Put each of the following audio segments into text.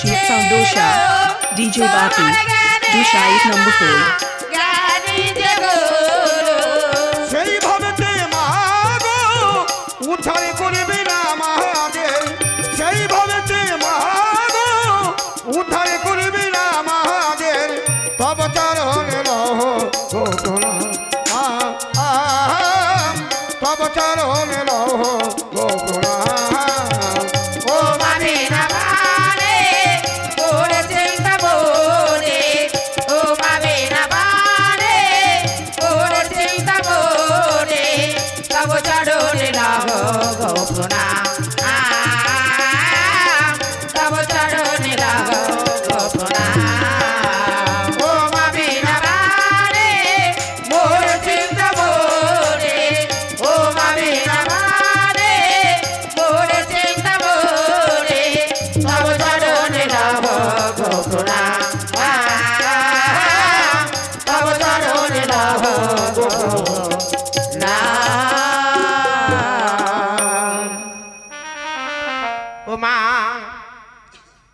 sheet sound dosha. DJ Bapi. Dusha 8 number 4.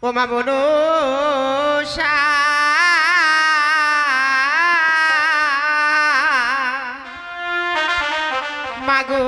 ও মা বনু মাগো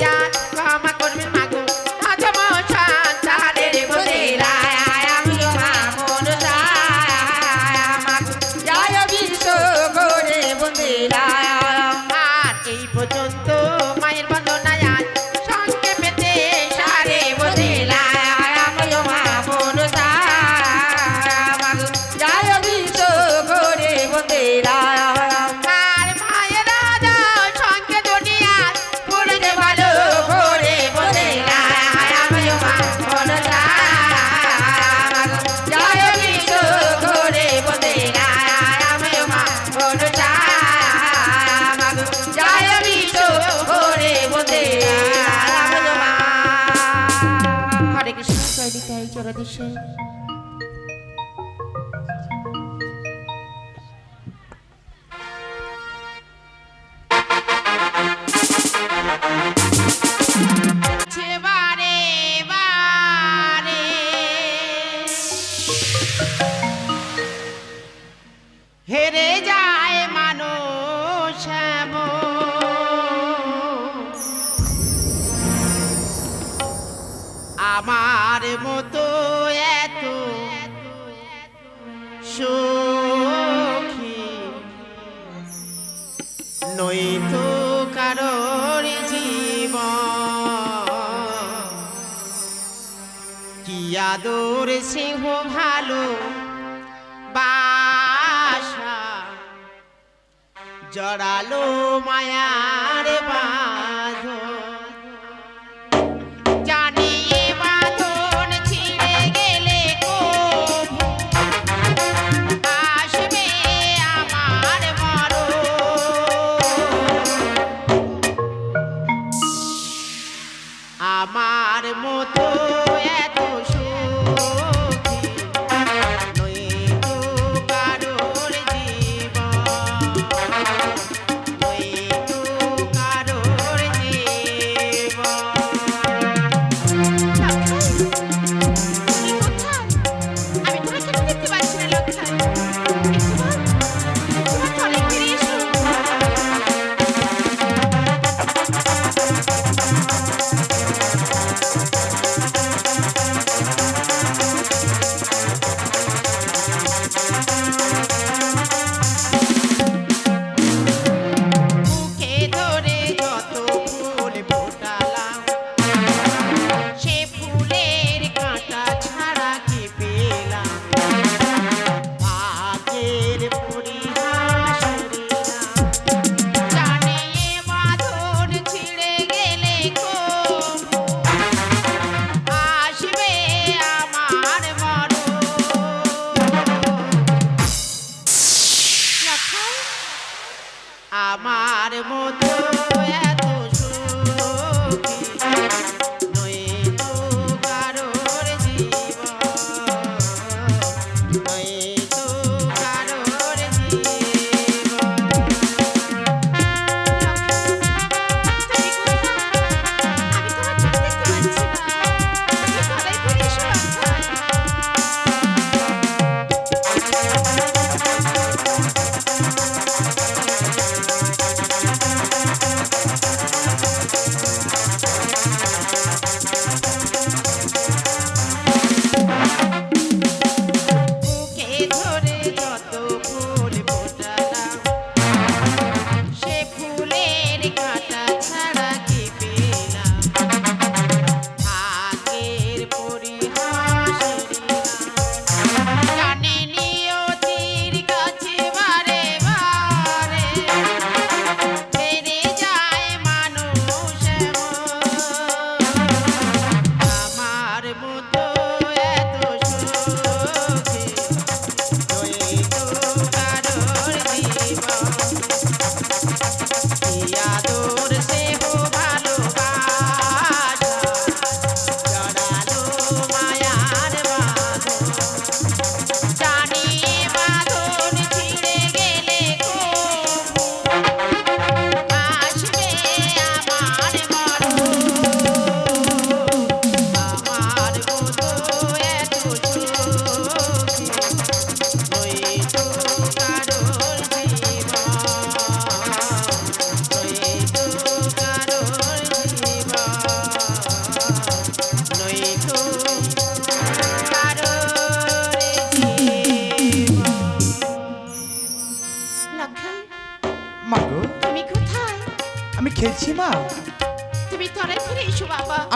দয়াল ক্ষমা করবেন মা কৃষ্ণ জয় জড়ালো মায়ার বাঁধ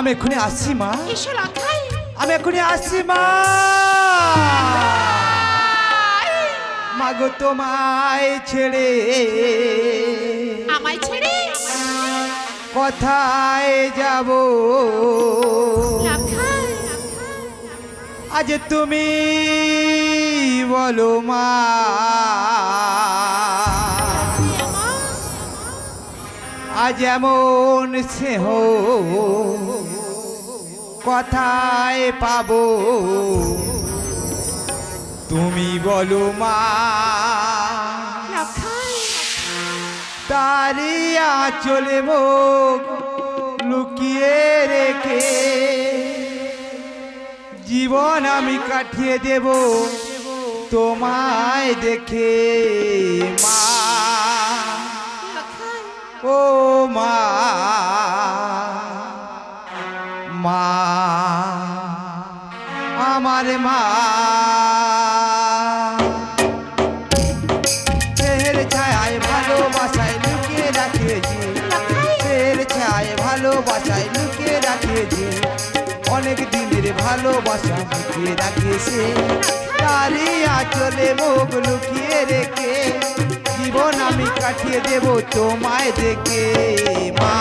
আমি এক্ষুনি আসছি মা। এসো আমি এক্ষুনি আসছি মা। মাগো তোমায় ছেড়ে আমায় ছেড়ে? কোথায় যাব? আজ তুমি বলো মা। আজ এমন স্নেহ কোথায় পাবো। তুমি বলো মা তারিয়া চলে লুকিয়ে রেখে জীবন আমি কাটিয়ে দেব, তোমায় দেখে মা। ও মা মা, আমার মা। ফের ছায় ভালোবাসায় লুকিয়ে রাখেছি ফের ছায় ভালোবাসায় লুকিয়ে রাখেছি অনেক দিনের ভালোবাসা লুকিয়ে রাখেছে তারই আচলে মুখ লুকিয়ে রেখে জীবন আমি কাটিয়ে দেব তোমায় দেখে মা।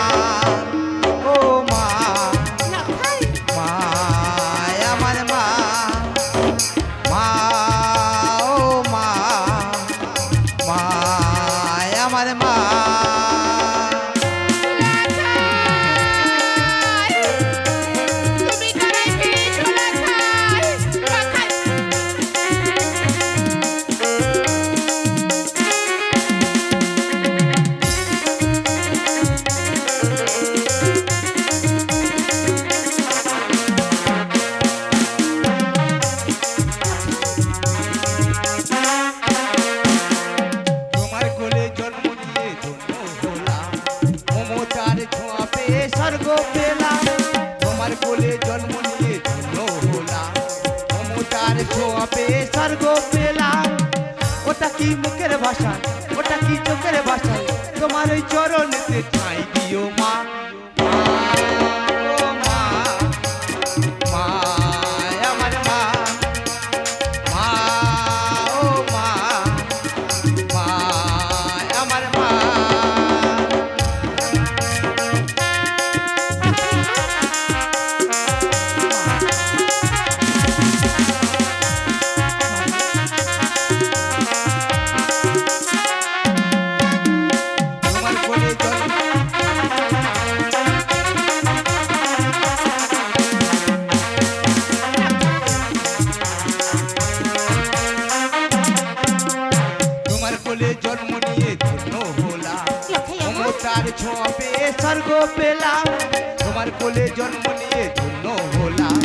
কোলে জন্ম নিয়ে ধন্য হলাম।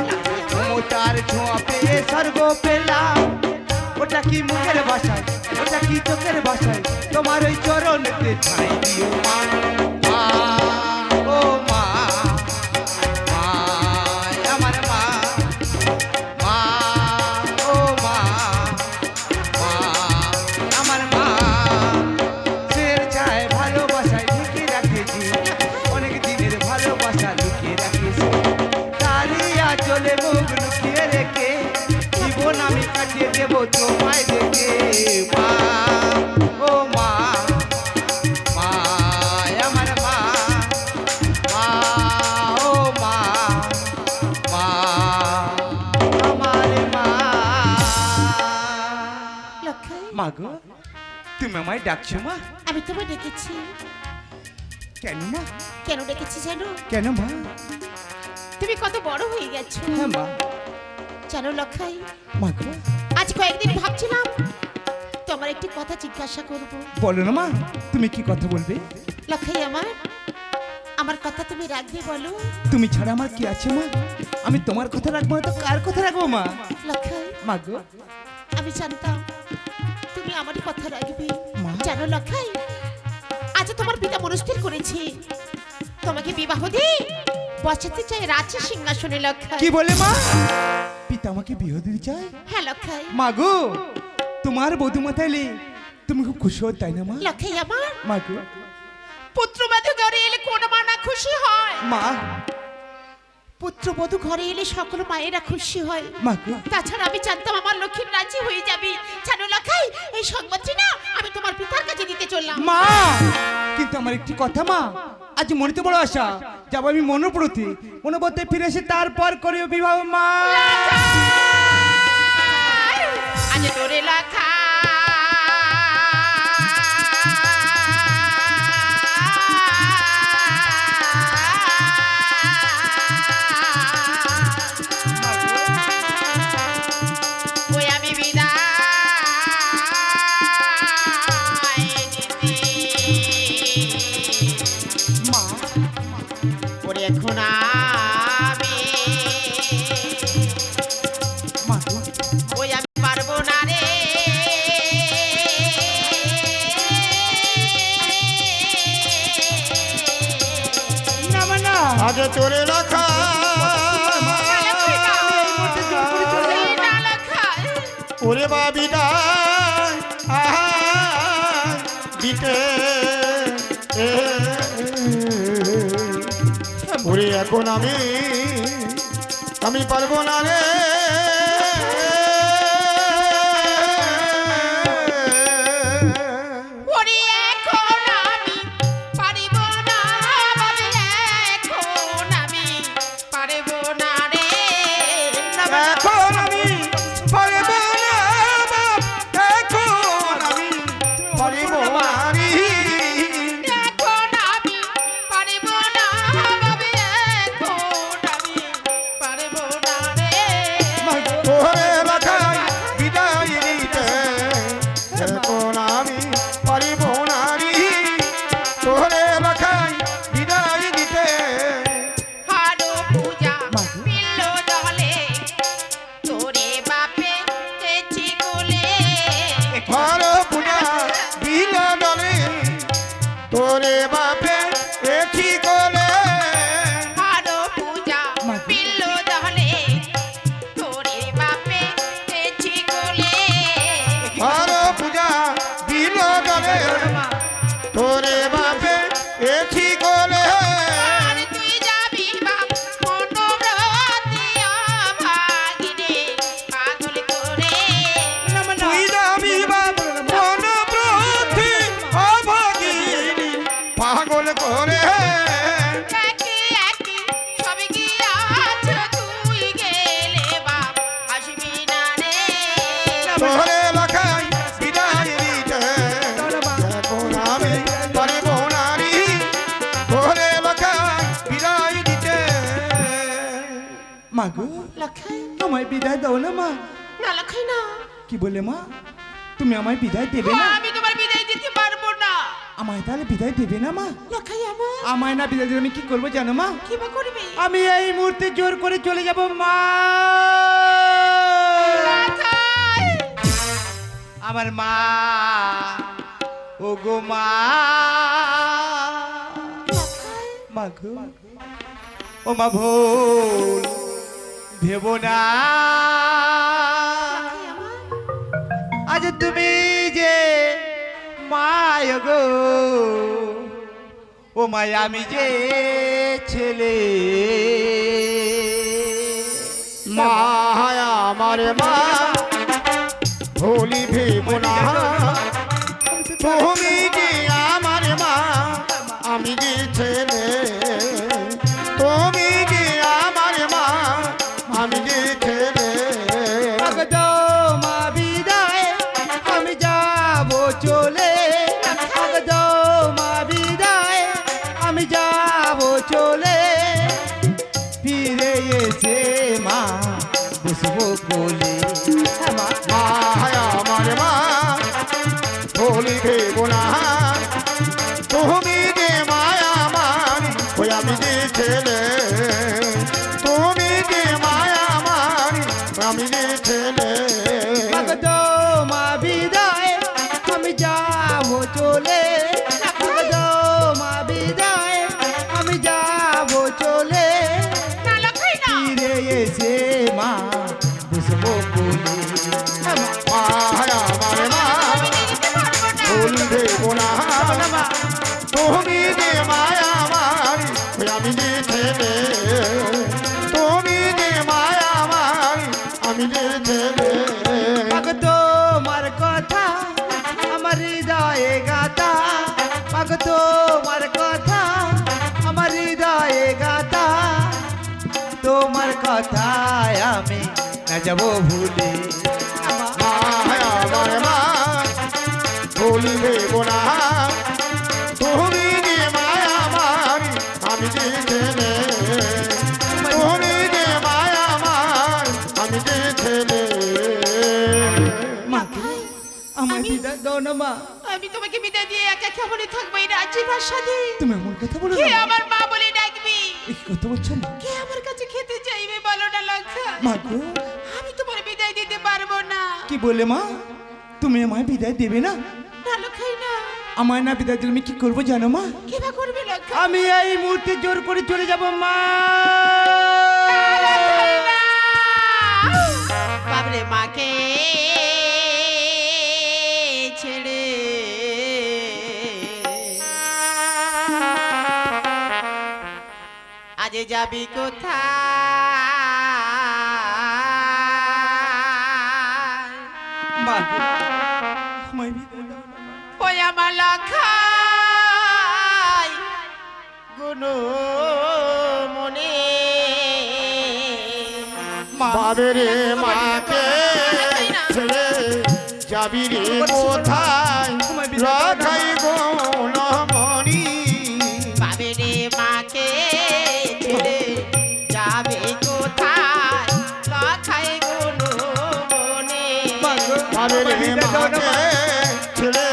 মমতার ছোঁয়া পেয়ে স্বর্গ পেলাম। ওটা কি মুখের ভাষায়? ওটা কি চোখের ভাষায়? তোমার ওই চরণ ঠাই দিও। গো তুমি আমায় ডাকছো মা? আমি তোমায় ডেকেছি। কেন মা? কেন ডেকেছি জানো? কেন মা? তুমি কত বড় হয়ে গেছো। হ্যাঁ মা। জানো লক্ষাই মা গো আজ কয়েকদিন ভাবছিলাম তোমার একটি কথা জিজ্ঞাসা করব। বলো না মা তুমি কি কথা বলবে? লক্ষাই আমার আমার কথা তুমি রাখবে বলো। তুমি ছাড়া আমার কি আছে মা? আমি তোমার কথা রাখব না তো কার কথা রাখব মা? লক্ষাই মা গো। আমি জানতাম তুমি আমার কথা রাখবে। মা। জানো লক্ষাই আজ তোমার পিতা মনস্থির করেছে। তোমাকে বিবাহ দিয়ে বসাতে চাই রাজ্য সিংহাসনে লক্ষাই। কি বলে মা? পিতা আমাকে বিয়ে দিতে চায়? হ্যাঁ লক্ষাই। মা গো তোমার বধু মাতালি তুমি খুব খুশি হও তাই না মা? লক্ষাই আমার? মাগু গো। পুত্র বধূ ঘরে এলে কোন মা না খুশি হয়? মা পুত্র বধূ ঘরে এলে সকল মায়েরা খুশি হয়। মা তাছাড়া আমি জানতাম আমার লক্ষ্মীর রাজি হয়ে যাবে। জানো লাখাই এই সংবাদটি না আমি তোমার পিতার কাছে দিতে চললাম। মা! কিন্তু আমার একটি কথা মা। আজ মনিতে বড় আশা। যাব আমি মনোপ্রতি মনোবতে ফিরে এসে তারপর করিও বিবাহ মা। দিতে ওরে এখন আমি আমি পারব না রে মা গো? লখাই আমায় বিদায় দাও না মা। না লখাই না। কি বলে মা? তুমি আমায় বিদায় দেবে না? আমি তোমার বিদায় দিতে পারব না। আমায় তাহলে বিদায় দেবে না মা? লখাই আমার। আমায় না বিদায় দেবে আমি কি করব জানো মা? কি বা করবি? আমি এই মুহূর্তে জোর করে চলে যাব মা। আমার মা ও গো মা। মা গো। ও মা ভোল। ভেব না। আজ তুমি যে মায় গো, ও মায়, আমি যে ছেলে। মা আমার মা, ভুলি ভেব না। যাব ভুলে। মা আমার মা ভুলিবে বোনা তুমি যে মায়া আমার আমি যে তুমি যে মায়া আমার আমি যে ছেলে। আমার বিদায় দাও না মা। আমি তোমাকে বিদায় দিয়ে একা কেমনই থাকব এই রাজ্যের প্রাসাদে। তুমি এমন কথা বলো না। আমার মা বলে ডাকবি। এই কথা বলছো মা বলে মা তুমি আমায় বিদায় দেবে না? আমায় না বিদায় দিলে আমি কি করব জানো মা? আমি এই মুহূর্তে জোর করে চলে যাব মা। বাবরে মাকে ছেড়ে। আজ যাবি কোথায়? ওই আমার লাখাই গুনো মনে বাবেরে মাকে ছেড়ে যাবি রে কোথায় ছেড়ে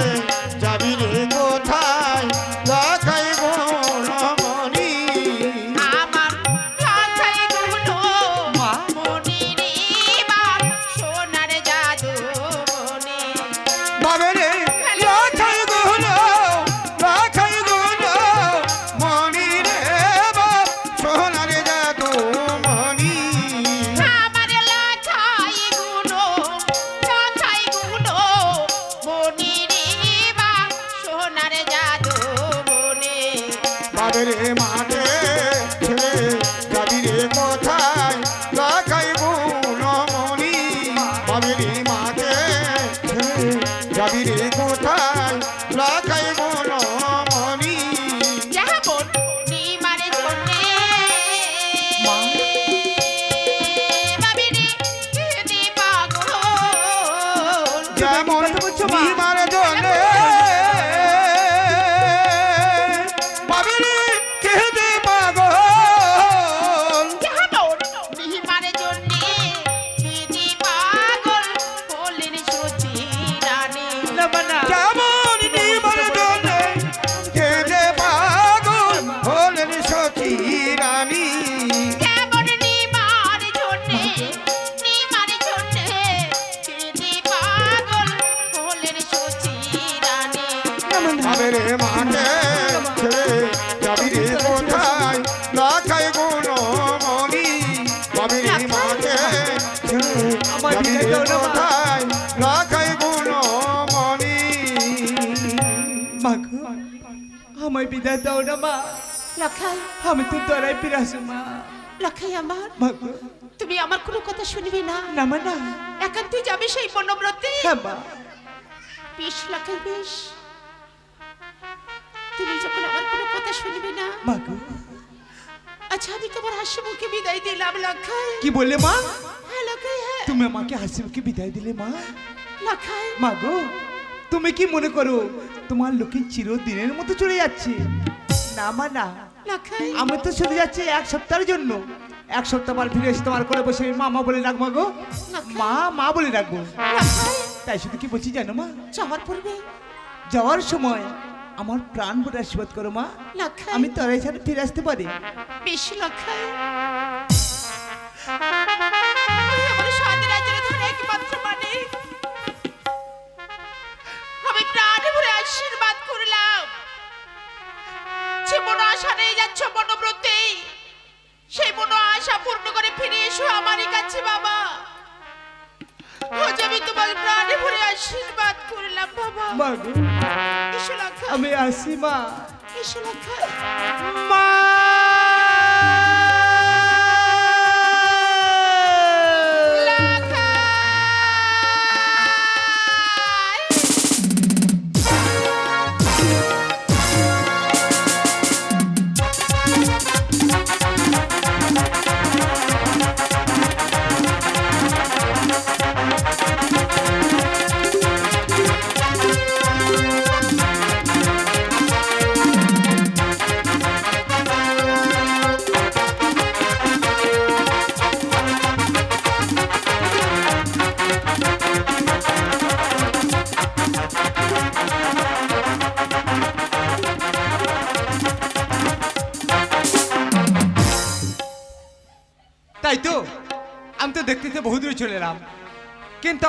যেমন কথা লাখাই গুণ মনি আবেরে মাঠে ছেড়ে আমার যাবি বিদায় রে দাও না, মা। কোথায়? লাখাই গুণ মনি আমায় বিদায় দাও না মা। লখাই আমি তো তোরাই ফিরে আসো মা লখাই আমার। তুমি আমার কোনো কথা শুনবে না। না মা না। একান্তই যাবে সেই বনব্রতে হ্যাঁ মা। বেশ লখাই বেশ। তুমি যখন আমার কোনো কথা শুনবে না মা আচ্ছা আমি তোমার হাসি মুখে বিদায় দিলাম লখাই কি বললে মা? হ্যাঁ লখাই হ্যাঁ। তুমি আমাকে হাসি মুখে বিদায় দিলে মা? লখাই মা গো তুমি কি মনে করো তোমার লোকে চিরদিনের মতো চলে যাচ্ছে? না মা না। লখাই আমি তো চলে যাচ্ছি এক সপ্তাহের জন্য। এক সপ্তাহ পর ফিরে এসে তোমার করে বসে আমি মামা বলে রাখব গো। মা মা বলে লখাই তাই শুধু কি বলছি জানো মা? যাওয়ার পূর্বে যাওয়ার সময় আমার প্রাণ ভরে আশীর্বাদ করো মা। আমি তোরাই সাথে ফিরে আসতে পারি। বেশি একমাত্র মানে। আশীর্বাদ করলাম। যে মনো আশা যাচ্ছ সেই মনো আশা পূর্ণ করে ফিরে এসো আমারই কাছে বাবা। আজ আমি তোমার প্রাণে ভরে আশীর্বাদ করলাম বাবা। মা গো, আমি আসি মা। এসো মা!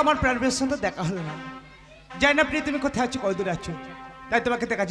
আমার প্রাণবের সঙ্গে দেখা হলো না। জানি না প্রিয় তুমি কোথায় আছো কত দূরে আছো। তাই তোমাকে দেখা